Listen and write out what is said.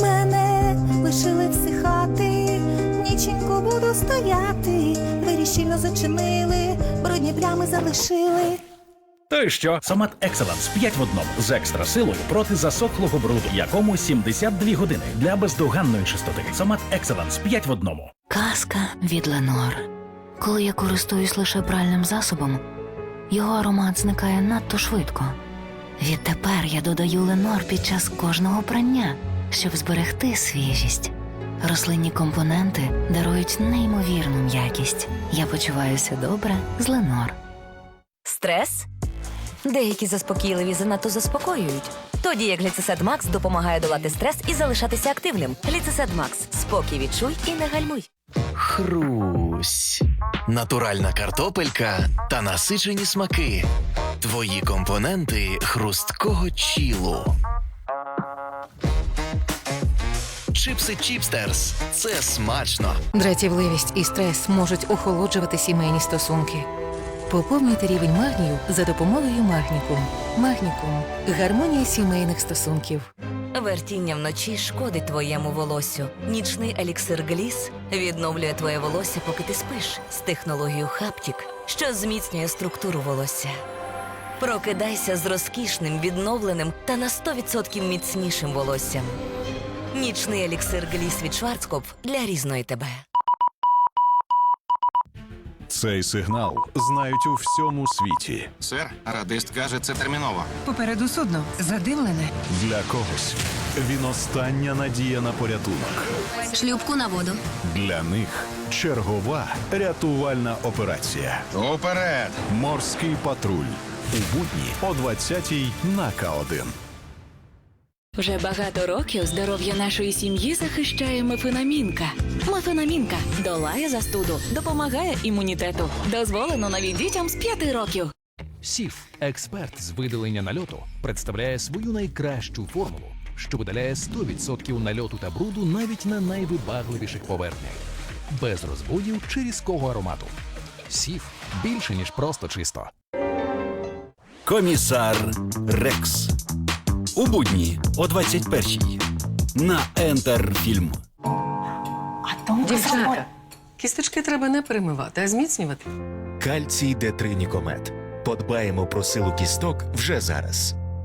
Мене лишили всихати, ніченько буду стояти. Двері щільно зачинили, брудні плями залишили. То й що? Сомат Екселенс 5 в одному з екстра силою проти засохлого бруду, якому 72 години для бездоганної чистоти. Сомат Екселенс 5 в одному. Казка від Ленор. Коли я користуюсь лише пральним засобом, його аромат зникає надто швидко. Відтепер я додаю Ленор під час кожного прання, щоб зберегти свіжість. Рослинні компоненти дарують неймовірну м'якість. Я почуваюся добре з Ленор. Стрес? Деякі заспокійливі занадто заспокоюють. Тоді як Гліцесед Макс допомагає долати стрес і залишатися активним. Гліцесед Макс. Спокій відчуй і не гальмуй. Хрусь. Натуральна картопелька та насичені смаки. Твої компоненти хрусткого чілу. Чипси Чіпстерс. Це смачно. Дратівливість і стрес можуть охолоджувати сімейні стосунки. Поповнюйте рівень магнію за допомогою магнікум. Магнікум гармонія сімейних стосунків. Вертіння вночі шкодить твоєму волоссю. Нічний еліксир Гліс відновлює твоє волосся, поки ти спиш з технологією Хаптік, що зміцнює структуру волосся. Прокидайся з розкішним, відновленим та на 100% міцнішим волоссям. Нічний еліксир Гліс від Шварцкопф для різної тебе. Цей сигнал знають у всьому світі. Сер, радист каже, це терміново. Попереду судно задимлене. Для когось він остання надія на порятунок. Шлюпку на воду. Для них чергова рятувальна операція. Уперед! Морський патруль. У будні о 20-й на К1. Вже багато років здоров'я нашої сім'ї захищає мефенамінка. Мефенамінка долає застуду, допомагає імунітету. Дозволено навіть дітям з 5 років. Сіф, експерт з видалення нальоту, представляє свою найкращу формулу, що видаляє 100% нальоту та бруду навіть на найвибагливіших поверхнях, без розводів чи різкого аромату. Сіф більше ніж просто чисто. Комісар Рекс. У будні о 21-й. На Ентер Фільм. Дівчата, кісточки треба не перемивати, а зміцнювати. Кальцій Д3 Нікомет. Подбаємо про силу кісток вже зараз.